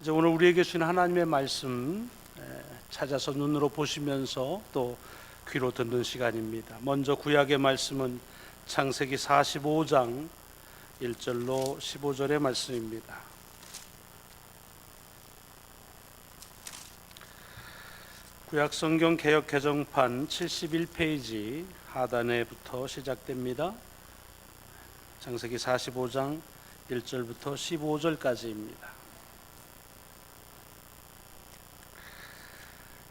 이제 오늘 우리에게 주신 하나님의 말씀 에, 찾아서 눈으로 보시면서 또 귀로 듣는 시간입니다. 먼저 구약의 말씀은 창세기 45장 1절로 15절의 말씀입니다. 구약 성경 개역 개정판 71페이지 하단에부터 시작됩니다. 창세기 45장 1절부터 15절까지입니다.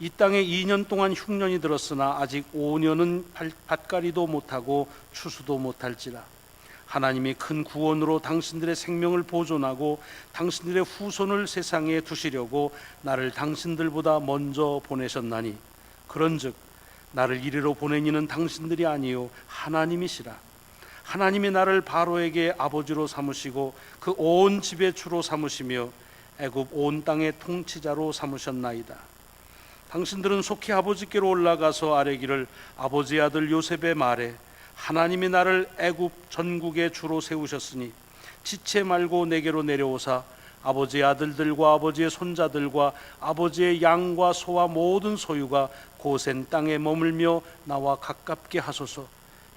이 땅에 2년 동안 흉년이 들었으나 아직 5년은 밭가리도 못하고 추수도 못할지라. 하나님이 큰 구원으로 당신들의 생명을 보존하고 당신들의 후손을 세상에 두시려고 나를 당신들보다 먼저 보내셨나니 그런즉 나를 이리로 보낸 이는 당신들이 아니요 하나님이시라. 하나님이 나를 바로에게 아버지로 삼으시고 그 온 집의 주로 삼으시며 애굽 온 땅의 통치자로 삼으셨나이다 당신들은 속히 아버지께로 올라가서 아뢰기를 아버지 아들 요셉의 말에 하나님이 나를 애굽 전국의 주로 세우셨으니 지체 말고 내게로 내려오사 아버지의 아들들과 아버지의 손자들과 아버지의 양과 소와 모든 소유가 고센 땅에 머물며 나와 가깝게 하소서.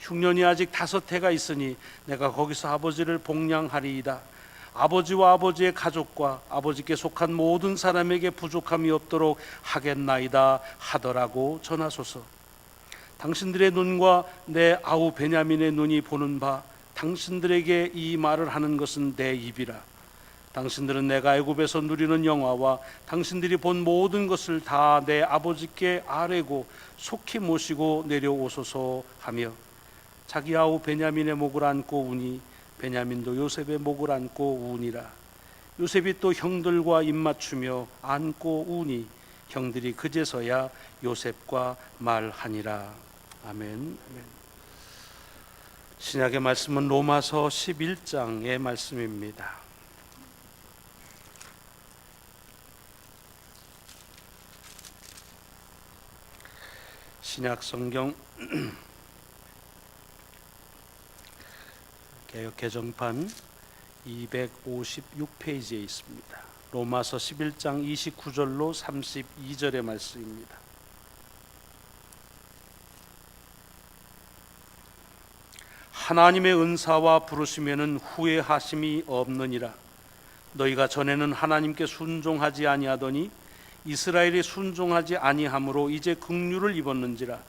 흉년이 아직 다섯 해가 있으니 내가 거기서 아버지를 복량하리이다 아버지와 아버지의 가족과 아버지께 속한 모든 사람에게 부족함이 없도록 하겠나이다 하더라고 전하소서. 당신들의 눈과 내 아우 베냐민의 눈이 보는 바 당신들에게 이 말을 하는 것은 내 입이라. 당신들은 내가 애굽에서 누리는 영화와 당신들이 본 모든 것을 다 내 아버지께 아뢰고 속히 모시고 내려오소서 하며 자기 아우 베냐민의 목을 안고 우니 베냐민도 요셉의 목을 안고 우니라 요셉이 또 형들과 입맞추며 안고 우니 형들이 그제서야 요셉과 말하니라 아멘, 아멘. 신약의 말씀은 로마서 11장의 말씀입니다. 신약 성경 개역 개정판 256페이지에 있습니다. 로마서 11장 29절로 32절의 말씀입니다. 하나님의 은사와 부르심에는 후회하심이 없느니라. 너희가 전에는 하나님께 순종하지 아니하더니 이스라엘이 순종하지 아니함으로 이제 긍휼을 입었는지라.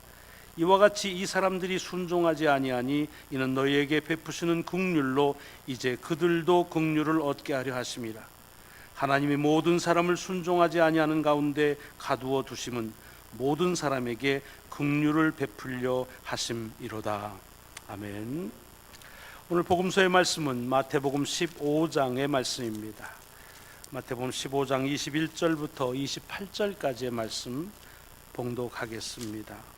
이와 같이 이 사람들이 순종하지 아니하니 이는 너희에게 베푸시는 긍휼로 이제 그들도 긍휼을 얻게 하려 하심이라 하나님이 모든 사람을 순종하지 아니하는 가운데 가두어 두심은 모든 사람에게 긍휼을 베풀려 하심이로다. 아멘. 오늘 복음서의 말씀은 마태복음 15장의 말씀입니다. 마태복음 15장 21절부터 28절까지의 말씀 봉독하겠습니다.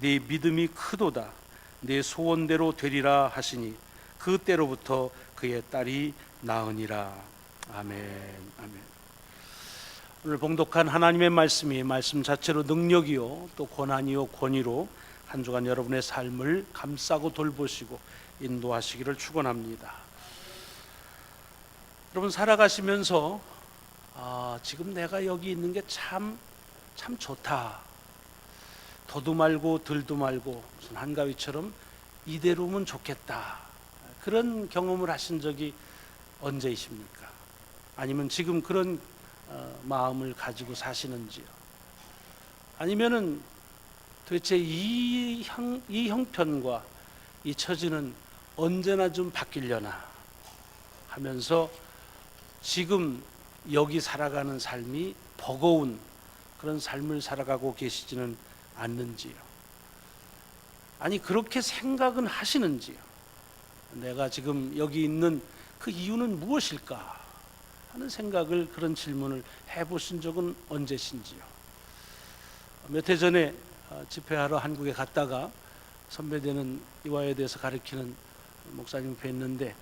네 믿음이 크도다 네 소원대로 되리라 하시니 그 때로부터 그의 딸이 나으니라 아멘 아멘 오늘 봉독한 하나님의 말씀이 말씀 자체로 능력이요 또 권한이요 권위로 한 주간 여러분의 삶을 감싸고 돌보시고 인도하시기를 축원합니다. 여러분 살아가시면서 아, 지금 내가 여기 있는 게 참 참 좋다. 더도 말고 들도 말고 무슨 한가위처럼 이대로면 좋겠다. 그런 경험을 하신 적이 언제이십니까? 아니면 지금 그런 어, 마음을 가지고 사시는지요? 아니면은 도대체 이, 형, 이 형편과 이 처지는 언제나 좀 바뀌려나 하면서 지금 여기 살아가는 삶이 버거운 그런 삶을 살아가고 계시지는 않는지요. 아니 그렇게 생각은 하시는지요. 내가 지금 여기 있는 그 이유는 무엇일까 하는 생각을 그런 질문을 해보신 적은 언제신지요. 몇 해 전에 어, 집회하러 한국에 갔다가 선배되는 이화에 대해서 가르치는 목사님 뵀는데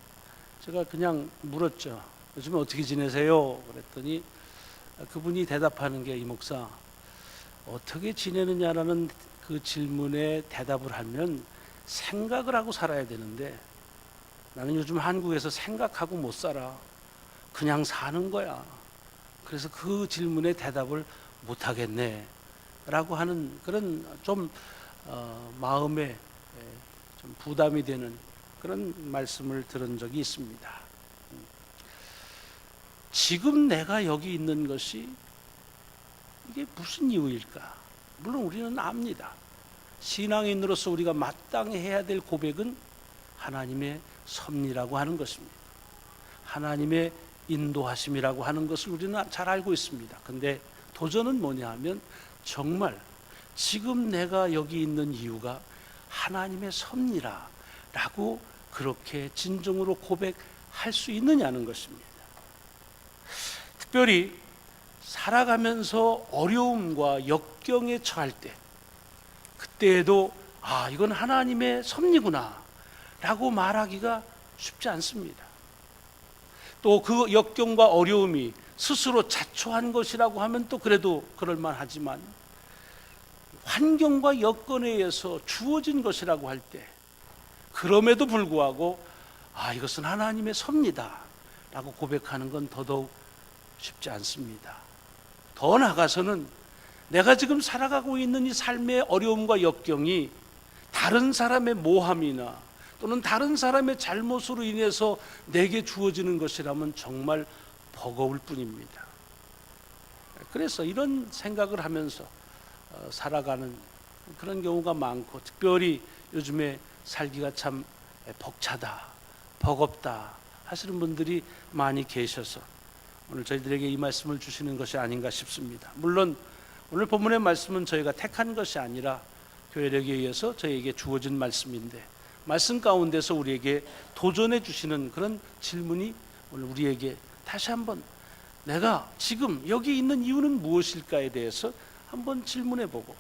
제가 그냥 물었죠. 요즘에 어떻게 지내세요? 그랬더니 그분이 대답하는 게 이 목사 어떻게 지내느냐라는 그 질문에 대답을 하면 생각을 하고 살아야 되는데 나는 요즘 한국에서 생각하고 못 살아. 그냥 사는 거야. 그래서 그 질문에 대답을 못 하겠네. 라고 하는 그런 좀 어, 마음에 에, 좀 부담이 되는 그런 말씀을 들은 적이 있습니다. 지금 내가 여기 있는 것이 이게 무슨 이유일까? 물론 우리는 압니다. 신앙인으로서 우리가 마땅히 해야 될 고백은 하나님의 섭리라고 하는 것입니다. 하나님의 인도하심이라고 하는 것을 우리는 잘 알고 있습니다. 근데 도전은 뭐냐 하면 정말 지금 내가 여기 있는 이유가 하나님의 섭리라 라고 그렇게 진정으로 고백할 수 있느냐는 것입니다. 특별히 살아가면서 어려움과 역경에 처할 때 그때에도 아 이건 하나님의 섭리구나 라고 말하기가 쉽지 않습니다. 또 그 역경과 어려움이 스스로 자초한 것이라고 하면 또 그래도 그럴 만 하지만 환경과 여건에 의해서 주어진 것이라고 할 때 그럼에도 불구하고 아 이것은 하나님의 섭리다라고 고백하는 건 더더욱 쉽지 않습니다. 더 나아가서는 내가 지금 살아가고 있는 이 삶의 어려움과 역경이 다른 사람의 모함이나 또는 다른 사람의 잘못으로 인해서 내게 주어지는 것이라면 정말 버거울 뿐입니다. 그래서 이런 생각을 하면서 어, 살아가는 그런 경우가 많고 특별히 요즘에 살기가 참 벅차다, 버겁다 하시는 분들이 많이 계셔서 오늘 저희들에게 이 말씀을 주시는 것이 아닌가 싶습니다. 물론 오늘 본문의 말씀은 저희가 택한 것이 아니라 교회력에 의해서 저희에게 주어진 말씀인데 말씀 가운데서 우리에게 도전해 주시는 그런 질문이 오늘 우리에게 다시 한번 내가 지금 여기 있는 이유는 무엇일까에 대해서 한번 질문해 보고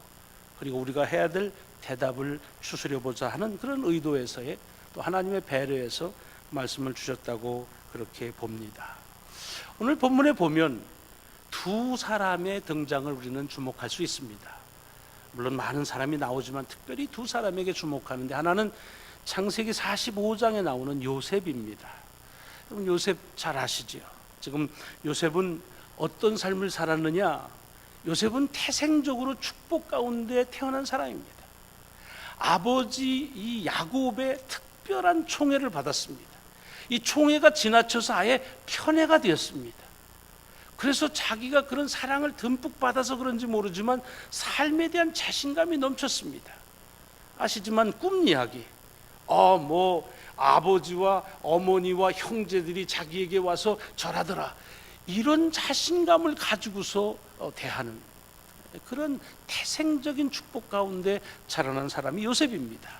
그리고 우리가 해야 될 대답을 추스려 보자 하는 그런 의도에서의 또 하나님의 배려에서 말씀을 주셨다고 그렇게 봅니다. 오늘 본문에 보면 두 사람의 등장을 우리는 주목할 수 있습니다. 물론 많은 사람이 나오지만 특별히 두 사람에게 주목하는데 하나는 창세기 45장에 나오는 요셉입니다. 여러분 요셉 잘 아시죠? 지금 요셉은 어떤 삶을 살았느냐? 요셉은 태생적으로 축복 가운데 태어난 사람입니다. 아버지 이 야곱의 특별한 총애를 받았습니다. 이 총애가 지나쳐서 아예 편애가 되었습니다. 그래서 자기가 그런 사랑을 듬뿍 받아서 그런지 모르지만 삶에 대한 자신감이 넘쳤습니다. 아시지만 꿈 이야기. 어, 뭐 아버지와 어머니와 형제들이 자기에게 와서 절하더라. 이런 자신감을 가지고서 어, 대하는 그런 태생적인 축복 가운데 자라난 사람이 요셉입니다.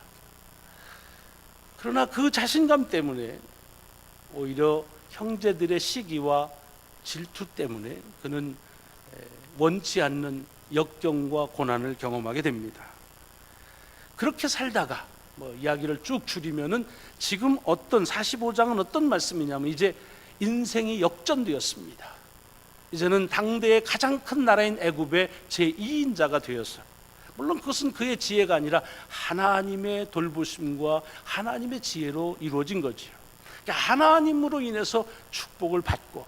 그러나 그 자신감 때문에 오히려 형제들의 시기와 질투 때문에 그는 에, 원치 않는 역경과 고난을 경험하게 됩니다. 그렇게 살다가 뭐 이야기를 쭉 줄이면은 지금 어떤 45장은 어떤 말씀이냐면 이제 인생이 역전되었습니다. 이제는 당대의 가장 큰 나라인 애굽의 제2인자가 되어서 물론 그것은 그의 지혜가 아니라 하나님의 돌보심과 하나님의 지혜로 이루어진 거지요. 그러니까 하나님으로 인해서 축복을 받고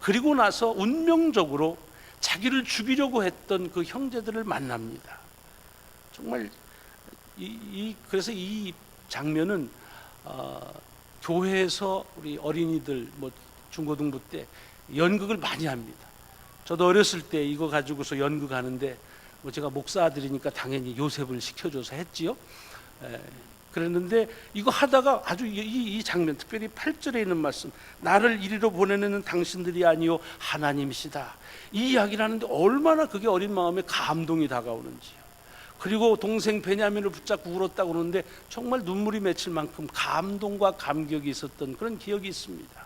그리고 나서 운명적으로 자기를 죽이려고 했던 그 형제들을 만납니다. 정말 이, 이 그래서 이 장면은 어, 교회에서 우리 어린이들 뭐 중고등부 때 연극을 많이 합니다. 저도 어렸을 때 이거 가지고서 연극하는데 뭐 제가 목사 아들이니까 당연히 요셉을 시켜줘서 했지요. 에, 그랬는데 이거 하다가 아주 이, 이- 이 장면 특별히 8절에 있는 말씀 나를 이리로 보내는 당신들이 아니요 하나님이시다. 이 이야기를 하는데 얼마나 그게 어린 마음에 감동이 다가오는지요. 그리고 동생 베냐민을 붙잡고 울었다고 그러는데 정말 눈물이 맺힐 만큼 감동과 감격이 있었던 그런 기억이 있습니다.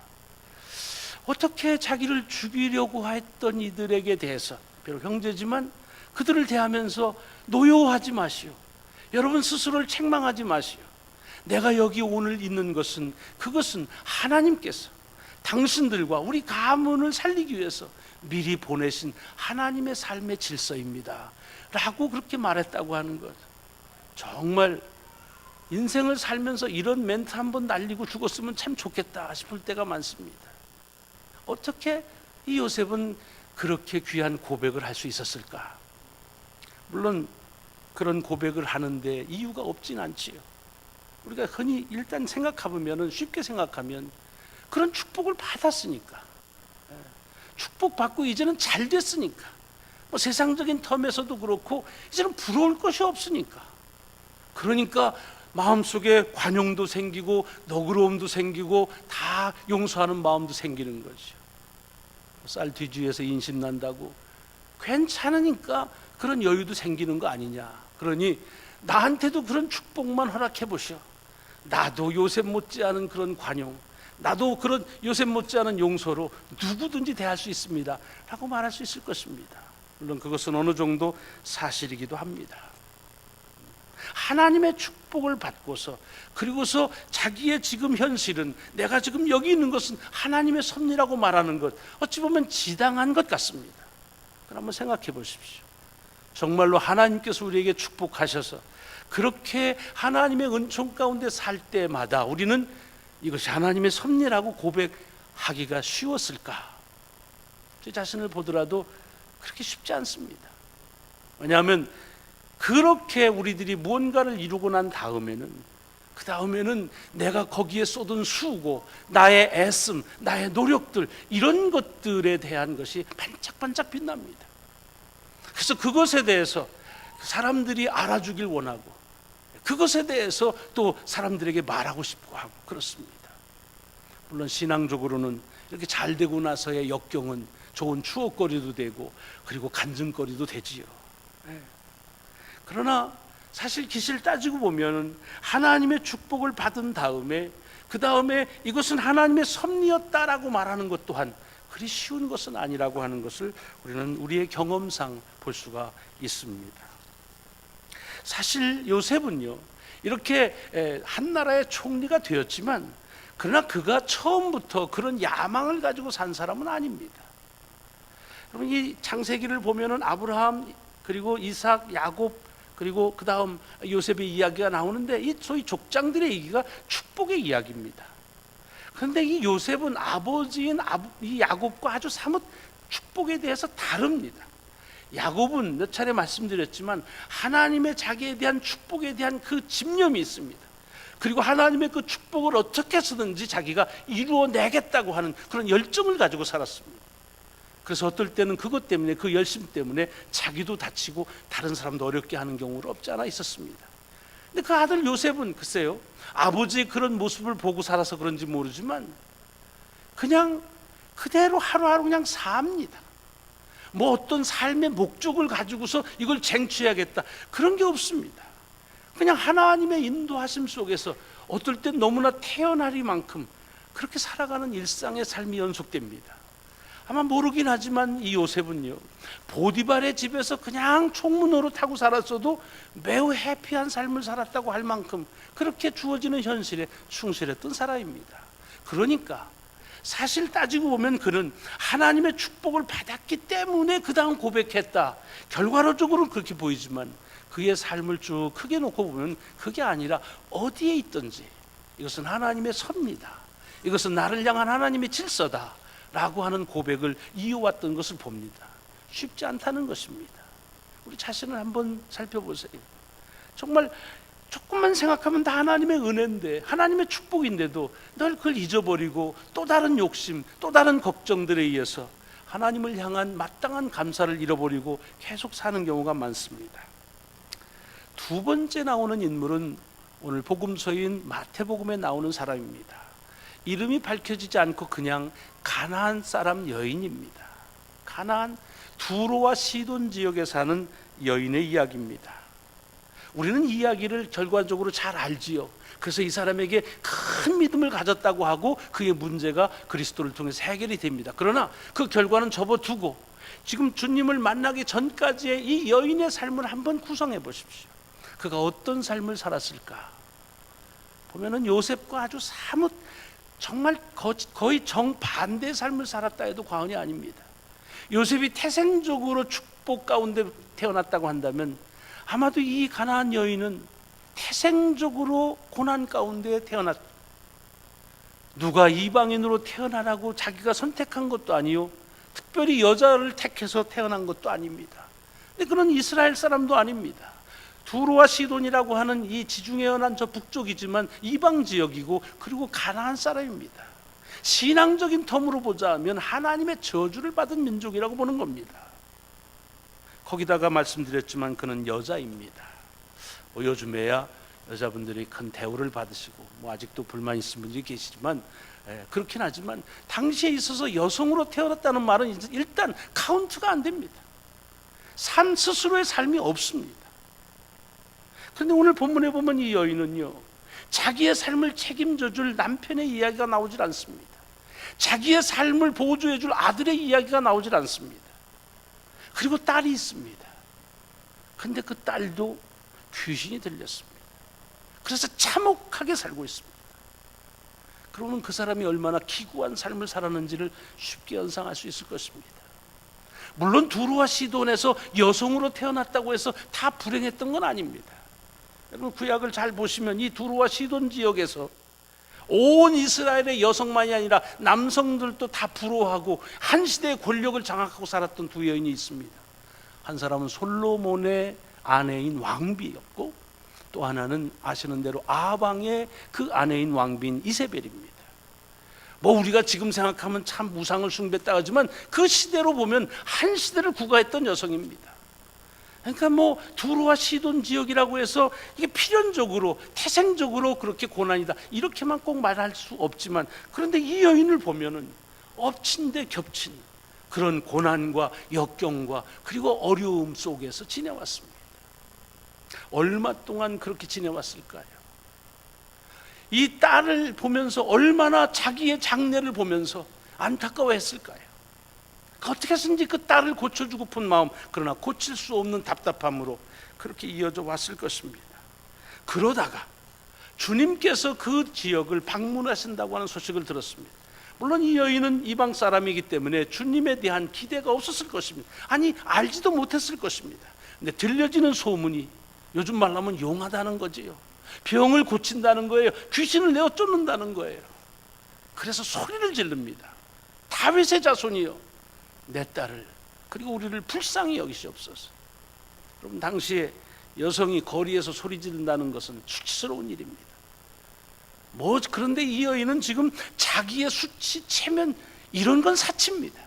어떻게 자기를 죽이려고 했던 이들에게 대해서 비록 형제지만 그들을 대하면서 노여워하지 마시오. 여러분 스스로를 책망하지 마시오. 내가 여기 오늘 있는 것은 그것은 하나님께서 당신들과 우리 가문을 살리기 위해서 미리 보내신 하나님의 삶의 질서입니다. 라고 그렇게 말했다고 하는 것. 정말 인생을 살면서 이런 멘트 한 번 날리고 죽었으면 참 좋겠다 싶을 때가 많습니다. 어떻게 이 요셉은 그렇게 귀한 고백을 할 수 있었을까? 물론 그런 고백을 하는데 이유가 없진 않지요. 우리가 흔히 일단 생각해보면 쉽게 생각하면 그런 축복을 받았으니까 예. 축복받고 이제는 잘 됐으니까 뭐 세상적인 텀에서도 그렇고 이제는 부러울 것이 없으니까 그러니까 마음속에 관용도 생기고 너그러움도 생기고 다 용서하는 마음도 생기는 거죠. 쌀 뒤주에서 인심 난다고 괜찮으니까 그런 여유도 생기는 거 아니냐. 그러니 나한테도 그런 축복만 허락해 보시오. 나도 요셉 못지않은 그런 관용, 나도 그런 요셉 못지않은 용서로 누구든지 대할 수 있습니다. 라고 말할 수 있을 것입니다. 물론 그것은 어느 정도 사실이기도 합니다. 하나님의 축복을 받고서 그리고서 자기의 지금 현실은 내가 지금 여기 있는 것은 하나님의 섭리라고 말하는 것 어찌 보면 지당한 것 같습니다. 그럼 한번 생각해 보십시오. 정말로 하나님께서 우리에게 축복하셔서 그렇게 하나님의 은총 가운데 살 때마다 우리는 이것이 하나님의 섭리라고 고백하기가 쉬웠을까? 제 자신을 보더라도 그렇게 쉽지 않습니다. 왜냐하면 그렇게 우리들이 무언가를 이루고 난 다음에는 그 다음에는 내가 거기에 쏟은 수고, 나의 애씀, 나의 노력들 이런 것들에 대한 것이 반짝반짝 빛납니다. 그래서 그것에 대해서 사람들이 알아주길 원하고 그것에 대해서 또 사람들에게 말하고 싶고 하고 그렇습니다. 물론 신앙적으로는 이렇게 잘 되고 나서의 역경은 좋은 추억거리도 되고 그리고 간증거리도 되지요. 예. 그러나 사실 기실 따지고 보면 하나님의 축복을 받은 다음에 그 다음에 이것은 하나님의 섭리였다라고 말하는 것 또한 그리 쉬운 것은 아니라고 하는 것을 우리는 우리의 경험상 볼 수가 있습니다. 사실 요셉은요 이렇게 에, 한 나라의 총리가 되었지만 그러나 그가 처음부터 그런 야망을 가지고 산 사람은 아닙니다. 여러분 이 창세기를 보면은 아브라함 그리고 이삭, 야곱 그리고 그 다음 요셉의 이야기가 나오는데 이 소위 족장들의 얘기가 축복의 이야기입니다. 그런데 이 요셉은 아버지인 이 야곱과 아주 사뭇 축복에 대해서 다릅니다. 야곱은 몇 차례 말씀드렸지만 하나님의 자기에 대한 축복에 대한 그 집념이 있습니다. 그리고 하나님의 그 축복을 어떻게 해서든지 자기가 이루어내겠다고 하는 그런 열정을 가지고 살았습니다. 그래서 어떨 때는 그것 때문에 그 열심 때문에 자기도 다치고 다른 사람도 어렵게 하는 경우가 없지 않아 있었습니다. 근데 그 아들 요셉은 글쎄요. 아버지의 그런 모습을 보고 살아서 그런지 모르지만 그냥 그대로 하루하루 그냥 삽니다. 뭐 어떤 삶의 목적을 가지고서 이걸 쟁취해야겠다. 그런 게 없습니다. 그냥 하나님의 인도하심 속에서 어떨 땐 너무나 태어나리만큼 그렇게 살아가는 일상의 삶이 연속됩니다. 아마 모르긴 하지만 이 요셉은요 보디발의 집에서 그냥 총무노로 타고 살았어도 매우 해피한 삶을 살았다고 할 만큼 그렇게 주어지는 현실에 충실했던 사람입니다. 그러니까 사실 따지고 보면 그는 하나님의 축복을 받았기 때문에 그 다음 고백했다. 결과론적으로는 그렇게 보이지만 그의 삶을 쭉 크게 놓고 보면 그게 아니라 어디에 있든지 이것은 하나님의 섭니다. 이것은 나를 향한 하나님의 질서다. 라고 하는 고백을 이어왔던 것을 봅니다. 쉽지 않다는 것입니다. 우리 자신을 한번 살펴보세요. 정말 조금만 생각하면 다 하나님의 은혜인데 하나님의 축복인데도 늘 그걸 잊어버리고 또 다른 욕심, 또 다른 걱정들에 의해서 하나님을 향한 마땅한 감사를 잃어버리고 계속 사는 경우가 많습니다. 두 번째 나오는 인물은 오늘 복음서인 마태복음에 나오는 사람입니다. 이름이 밝혀지지 않고 그냥 가나안 사람 여인입니다. 가나안 두로와 시돈 지역에 사는 여인의 이야기입니다. 우리는 이 이야기를 결과적으로 잘 알지요. 그래서 이 사람에게 큰 믿음을 가졌다고 하고 그의 문제가 그리스도를 통해서 해결이 됩니다. 그러나 그 결과는 접어두고 지금 주님을 만나기 전까지의 이 여인의 삶을 한번 구성해 보십시오. 그가 어떤 삶을 살았을까? 보면은 요셉과 아주 사뭇 정말 거- 거의 정반대의 삶을 살았다 해도 과언이 아닙니다. 요셉이 태생적으로 축복 가운데 태어났다고 한다면 아마도 이 가나안 여인은 태생적으로 고난 가운데 태어났 누가 이방인으로 태어나라고 자기가 선택한 것도 아니요 특별히 여자를 택해서 태어난 것도 아닙니다. 근데 그는 이스라엘 사람도 아닙니다. 두로와 시돈이라고 하는 이 지중해 연안 저 북쪽이지만 이방 지역이고 그리고 가나안 사람입니다. 신앙적인 텀으로 보자면 하나님의 저주를 받은 민족이라고 보는 겁니다. 거기다가 말씀드렸지만 그는 여자입니다. 뭐 요즘에야 여자분들이 큰 대우를 받으시고 뭐 아직도 불만 있으신 분들이 계시지만 예, 그렇긴 하지만 당시에 있어서 여성으로 태어났다는 말은 일단 카운트가 안 됩니다. 삶 스스로의 삶이 없습니다. 그런데 오늘 본문에 보면 이 여인은요 자기의 삶을 책임져 줄 남편의 이야기가 나오질 않습니다. 자기의 삶을 보조해 줄 아들의 이야기가 나오질 않습니다. 그리고 딸이 있습니다. 근데 그 딸도 귀신이 들렸습니다. 그래서 참혹하게 살고 있습니다. 그러면 그 사람이 얼마나 기구한 삶을 살았는지를 쉽게 연상할 수 있을 것입니다. 물론 두루와 시돈에서 여성으로 태어났다고 해서 다 불행했던 건 아닙니다. 여러분 구약을 잘 보시면 이 두루와 시돈 지역에서 온 이스라엘의 여성만이 아니라 남성들도 다 부러워하고 한 시대의 권력을 장악하고 살았던 두 여인이 있습니다. 한 사람은 솔로몬의 아내인 왕비였고 또 하나는 아시는 대로 아방의 그 아내인 왕비인 이세벨입니다. 뭐 우리가 지금 생각하면 참 무상을 숭배했다 하지만 그 시대로 보면 한 시대를 구가했던 여성입니다. 그러니까 뭐 두루와 시돈 지역이라고 해서 이게 필연적으로 태생적으로 그렇게 고난이다 이렇게만 꼭 말할 수 없지만 그런데 이 여인을 보면은 엎친 데 겹친 그런 고난과 역경과 그리고 어려움 속에서 지내왔습니다. 얼마 동안 그렇게 지내왔을까요? 이 딸을 보면서 얼마나 자기의 장래를 보면서 안타까워했을까요? 어떻게 해서든지 그 딸을 고쳐주고픈 마음 그러나 고칠 수 없는 답답함으로 그렇게 이어져 왔을 것입니다. 그러다가 주님께서 그 지역을 방문하신다고 하는 소식을 들었습니다. 물론 이 여인은 이방 사람이기 때문에 주님에 대한 기대가 없었을 것입니다. 아니 알지도 못했을 것입니다. 근데 들려지는 소문이 요즘 말로 하면 용하다는 거지요. 병을 고친다는 거예요. 귀신을 내어 쫓는다는 거예요. 그래서 소리를 지릅니다. 다윗의 자손이요. 내 딸을 그리고 우리를 불쌍히 여기시옵소서. 그럼 당시에 여성이 거리에서 소리 지른다는 것은 수치스러운 일입니다. 뭐 그런데 이 여인은 지금 자기의 수치 체면 이런 건 사치입니다.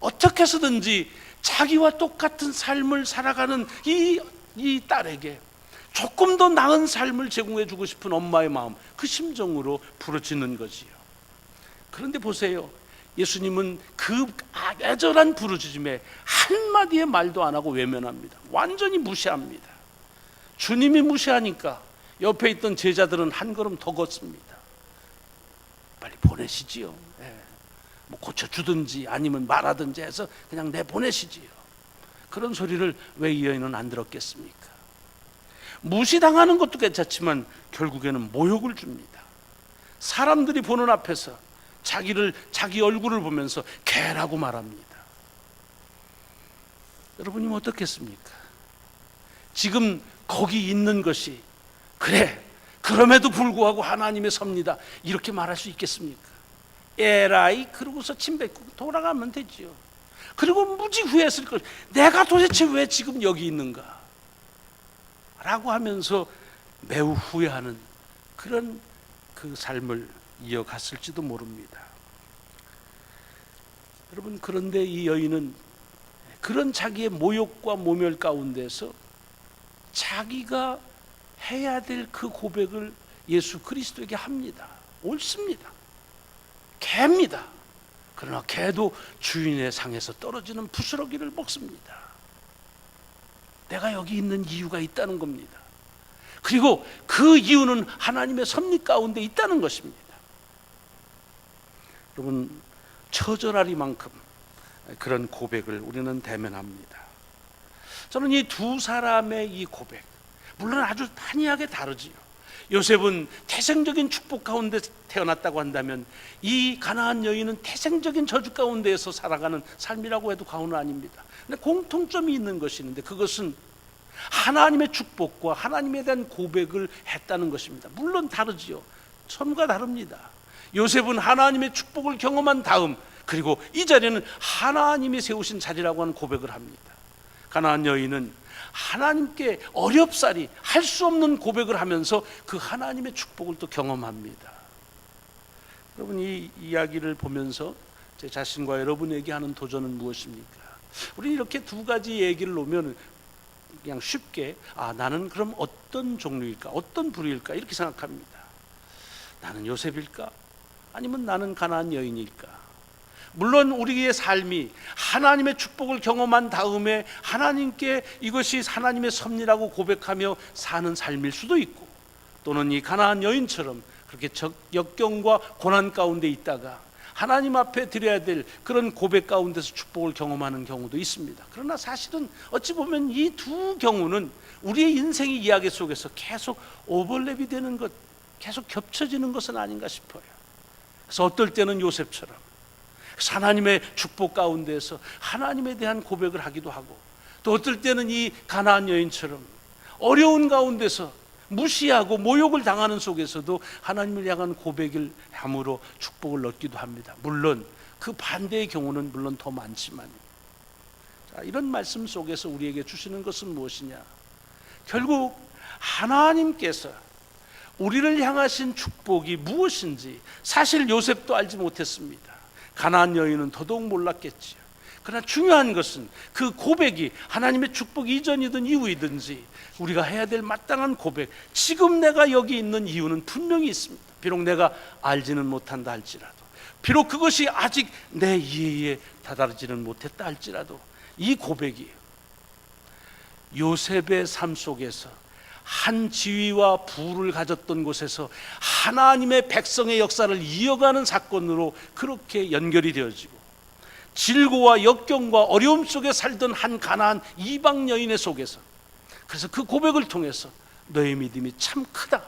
어떻게 해서든지 자기와 똑같은 삶을 살아가는 이, 이 딸에게 조금 더 나은 삶을 제공해 주고 싶은 엄마의 마음, 그 심정으로 부르짖는 거지요. 그런데 보세요. 예수님은 그 애절한 부르짖음에 한마디의 말도 안 하고 외면합니다. 완전히 무시합니다. 주님이 무시하니까 옆에 있던 제자들은 한 걸음 더 걷습니다. 빨리 보내시지요. 예. 뭐 고쳐주든지 아니면 말하든지 해서 그냥 내보내시지요. 그런 소리를 왜 이 여인은 안 들었겠습니까? 무시당하는 것도 괜찮지만 결국에는 모욕을 줍니다. 사람들이 보는 앞에서 자기를 자기 얼굴을 보면서 개라고 말합니다. 여러분이 어떻겠습니까? 지금 거기 있는 것이 그래 그럼에도 불구하고 하나님의 섭니다 이렇게 말할 수 있겠습니까? 에라이 그러고서 침 뱉고 돌아가면 되지요. 그리고 무지 후회했을 걸 내가 도대체 왜 지금 여기 있는가? 라고 하면서 매우 후회하는 그런 그 삶을 이어갔을지도 모릅니다. 여러분 그런데 이 여인은 그런 자기의 모욕과 모멸 가운데서 자기가 해야 될 그 고백을 예수 그리스도에게 합니다. 옳습니다. 개입니다. 그러나 개도 주인의 상에서 떨어지는 부스러기를 먹습니다. 내가 여기 있는 이유가 있다는 겁니다. 그리고 그 이유는 하나님의 섭리 가운데 있다는 것입니다. 여러분 처절하리만큼 그런 고백을 우리는 대면합니다. 저는 이 두 사람의 이 고백 물론 아주 단이하게 다르지요. 요셉은 태생적인 축복 가운데 태어났다고 한다면 이 가나안 여인은 태생적인 저주 가운데에서 살아가는 삶이라고 해도 과언은 아닙니다. 근데 공통점이 있는 것이 있는데 그것은 하나님의 축복과 하나님에 대한 고백을 했다는 것입니다. 물론 다르지요. 처음과 다릅니다. 요셉은 하나님의 축복을 경험한 다음 그리고 이 자리는 하나님이 세우신 자리라고 하는 고백을 합니다. 가나안 여인은 하나님께 어렵사리 할 수 없는 고백을 하면서 그 하나님의 축복을 또 경험합니다. 여러분 이 이야기를 보면서 제 자신과 여러분에게 하는 도전은 무엇입니까? 우리 이렇게 두 가지 얘기를 놓으면 그냥 쉽게 아 나는 그럼 어떤 종류일까 어떤 부류일까 이렇게 생각합니다. 나는 요셉일까 아니면 나는 가나안 여인일까? 물론 우리의 삶이 하나님의 축복을 경험한 다음에 하나님께 이것이 하나님의 섭리라고 고백하며 사는 삶일 수도 있고 또는 이 가나안 여인처럼 그렇게 적, 역경과 고난 가운데 있다가 하나님 앞에 드려야 될 그런 고백 가운데서 축복을 경험하는 경우도 있습니다. 그러나 사실은 어찌 보면 이 두 경우는 우리의 인생의 이야기 속에서 계속 오버랩이 되는 것, 계속 겹쳐지는 것은 아닌가 싶어요. 그래서 어떨 때는 요셉처럼 하나님의 축복 가운데서 하나님에 대한 고백을 하기도 하고 또 어떨 때는 이 가나안 여인처럼 어려운 가운데서 무시하고 모욕을 당하는 속에서도 하나님을 향한 고백을 함으로 축복을 얻기도 합니다. 물론 그 반대의 경우는 물론 더 많지만 자, 이런 말씀 속에서 우리에게 주시는 것은 무엇이냐? 결국 하나님께서 우리를 향하신 축복이 무엇인지 사실 요셉도 알지 못했습니다. 가나안 여인은 더더욱 몰랐겠지요. 그러나 중요한 것은 그 고백이 하나님의 축복 이전이든 이후이든지 우리가 해야 될 마땅한 고백. 지금 내가 여기 있는 이유는 분명히 있습니다. 비록 내가 알지는 못한다 할지라도, 비록 그것이 아직 내 이해에 다다르지는 못했다 할지라도 이 고백이 요셉의 삶 속에서 한 지위와 부를 가졌던 곳에서 하나님의 백성의 역사를 이어가는 사건으로 그렇게 연결이 되어지고 질고와 역경과 어려움 속에 살던 한 가나안 이방 여인의 속에서 그래서 그 고백을 통해서 너의 믿음이 참 크다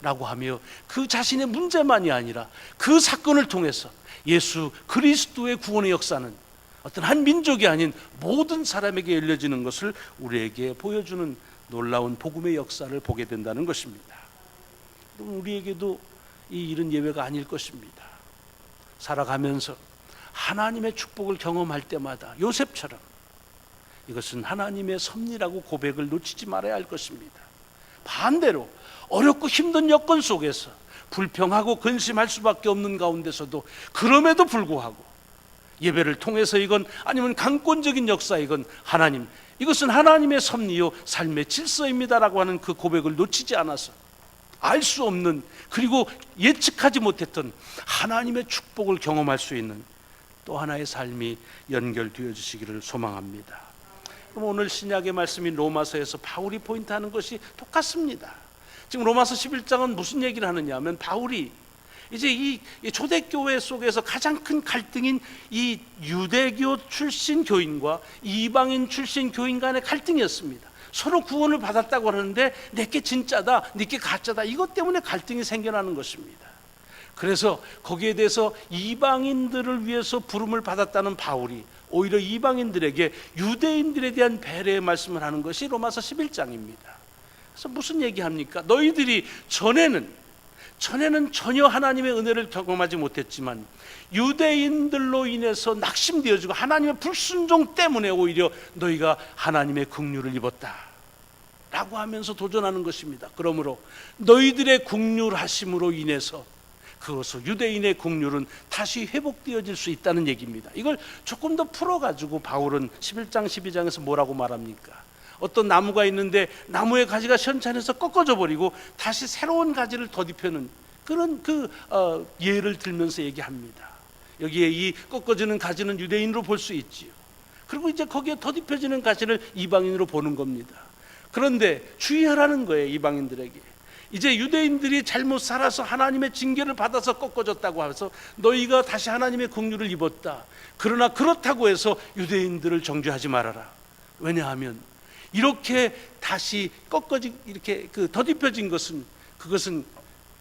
라고 하며 그 자신의 문제만이 아니라 그 사건을 통해서 예수 그리스도의 구원의 역사는 어떤 한 민족이 아닌 모든 사람에게 열려지는 것을 우리에게 보여주는 놀라운 복음의 역사를 보게 된다는 것입니다. 우리에게도 이 일은 예외가 아닐 것입니다. 살아가면서 하나님의 축복을 경험할 때마다 요셉처럼 이것은 하나님의 섭리라고 고백을 놓치지 말아야 할 것입니다. 반대로 어렵고 힘든 여건 속에서 불평하고 근심할 수밖에 없는 가운데서도 그럼에도 불구하고 예배를 통해서 이건 아니면 강권적인 역사이건 하나님 이것은 하나님의 섭리요 삶의 질서입니다라고 하는 그 고백을 놓치지 않아서 알 수 없는 그리고 예측하지 못했던 하나님의 축복을 경험할 수 있는 또 하나의 삶이 연결되어 주시기를 소망합니다. 그럼 오늘 신약의 말씀인 로마서에서 바울이 포인트하는 것이 똑같습니다. 지금 로마서 11장은 무슨 얘기를 하느냐 하면 바울이 이제 이 초대교회 속에서 가장 큰 갈등인 이 유대교 출신 교인과 이방인 출신 교인 간의 갈등이었습니다. 서로 구원을 받았다고 하는데 내게 진짜다, 내게 가짜다. 이것 때문에 갈등이 생겨나는 것입니다. 그래서 거기에 대해서 이방인들을 위해서 부름을 받았다는 바울이 오히려 이방인들에게 유대인들에 대한 배려의 말씀을 하는 것이 로마서 11장입니다. 그래서 무슨 얘기합니까? 너희들이 전에는 전에는 전혀 하나님의 은혜를 경험하지 못했지만 유대인들로 인해서 낙심되어지고 하나님의 불순종 때문에 오히려 너희가 하나님의 긍휼을 입었다. 라고 하면서 도전하는 것입니다. 그러므로 너희들의 긍휼하심으로 인해서 그것을 유대인의 국률은 다시 회복되어질 수 있다는 얘기입니다. 이걸 조금 더 풀어가지고 바울은 11장 12장에서 뭐라고 말합니까? 어떤 나무가 있는데 나무의 가지가 현찬해서 꺾어져 버리고 다시 새로운 가지를 덧입혀는 그런 그 어, 예를 들면서 얘기합니다. 여기에 이 꺾어지는 가지는 유대인으로 볼 수 있지요. 그리고 이제 거기에 덧입혀지는 가지를 이방인으로 보는 겁니다. 그런데 주의하라는 거예요 이방인들에게. 이제 유대인들이 잘못 살아서 하나님의 징계를 받아서 꺾어졌다고 해서 너희가 다시 하나님의 긍휼을 입었다. 그러나 그렇다고 해서 유대인들을 정죄하지 말아라. 왜냐하면 이렇게 다시 꺾어진 이렇게 그 덧입혀진 것은 그것은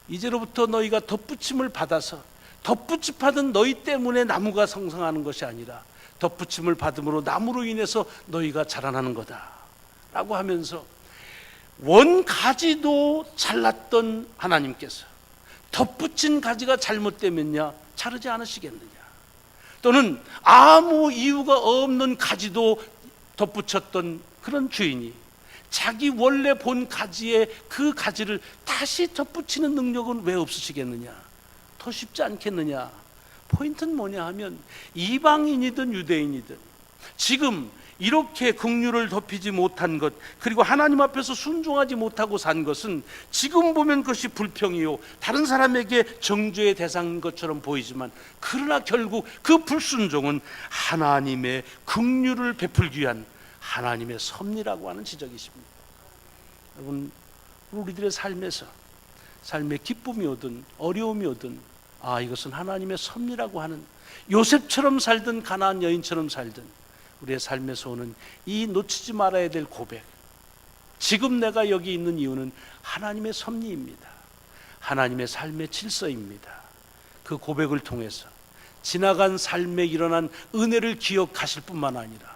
이제로부터 너희가 덧붙임을 받아서 덧붙임 받은 너희 때문에 나무가 성장하는 것이 아니라 덧붙임을 받음으로 나무로 인해서 너희가 자라나는 거다라고 하면서 원 가지도 잘랐던 하나님께서 덧붙인 가지가 잘못되면야 자르지 않으시겠느냐. 또는 아무 이유가 없는 가지도 덧붙였던 그런 주인이 자기 원래 본 가지에 그 가지를 다시 덧붙이는 능력은 왜 없으시겠느냐? 더 쉽지 않겠느냐? 포인트는 뭐냐 하면 이방인이든 유대인이든 지금 이렇게 긍휼을 덮이지 못한 것 그리고 하나님 앞에서 순종하지 못하고 산 것은 지금 보면 그것이 불평이요. 다른 사람에게 정죄의 대상인 것처럼 보이지만 그러나 결국 그 불순종은 하나님의 긍휼을 베풀기 위한 하나님의 섭리라고 하는 지적이십니다. 여러분 우리들의 삶에서 삶의 기쁨이 오든 어려움이 오든 아 이것은 하나님의 섭리라고 하는 요셉처럼 살든 가나안 여인처럼 살든 우리의 삶에서 오는 이 놓치지 말아야 될 고백. 지금 내가 여기 있는 이유는 하나님의 섭리입니다. 하나님의 삶의 질서입니다. 그 고백을 통해서 지나간 삶에 일어난 은혜를 기억하실 뿐만 아니라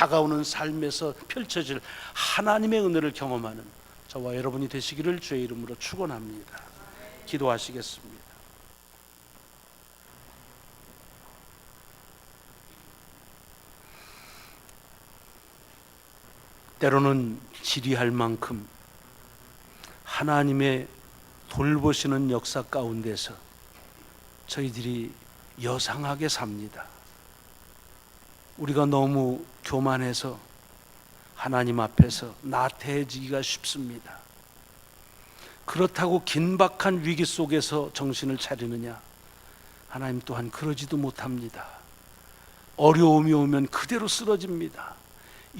다가오는 삶에서 펼쳐질 하나님의 은혜를 경험하는 저와 여러분이 되시기를 주의 이름으로 축원합니다. 기도하시겠습니다. 때로는 지리할 만큼 하나님의 돌보시는 역사 가운데서 저희들이 여상하게 삽니다. 우리가 너무 교만해서 하나님 앞에서 나태해지기가 쉽습니다. 그렇다고 긴박한 위기 속에서 정신을 차리느냐? 하나님 또한 그러지도 못합니다. 어려움이 오면 그대로 쓰러집니다.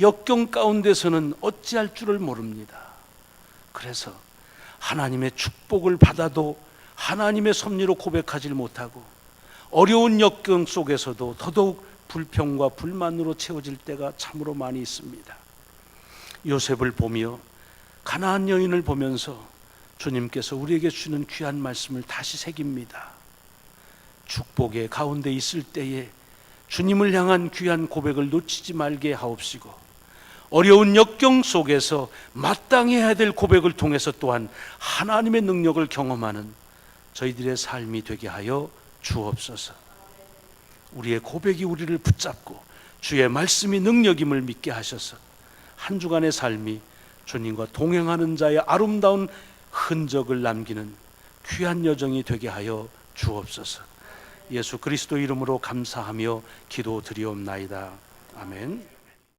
역경 가운데서는 어찌할 줄을 모릅니다. 그래서 하나님의 축복을 받아도 하나님의 섭리로 고백하지 못하고 어려운 역경 속에서도 더더욱 불평과 불만으로 채워질 때가 참으로 많이 있습니다. 요셉을 보며 가나안 여인을 보면서 주님께서 우리에게 주는 귀한 말씀을 다시 새깁니다. 축복의 가운데 있을 때에 주님을 향한 귀한 고백을 놓치지 말게 하옵시고 어려운 역경 속에서 마땅히 해야 될 고백을 통해서 또한 하나님의 능력을 경험하는 저희들의 삶이 되게 하여 주옵소서. 우리의 고백이 우리를 붙잡고 주의 말씀이 능력임을 믿게 하셔서 한 주간의 삶이 주님과 동행하는 자의 아름다운 흔적을 남기는 귀한 여정이 되게 하여 주옵소서. 예수 그리스도 이름으로 감사하며 기도드리옵나이다. 아멘.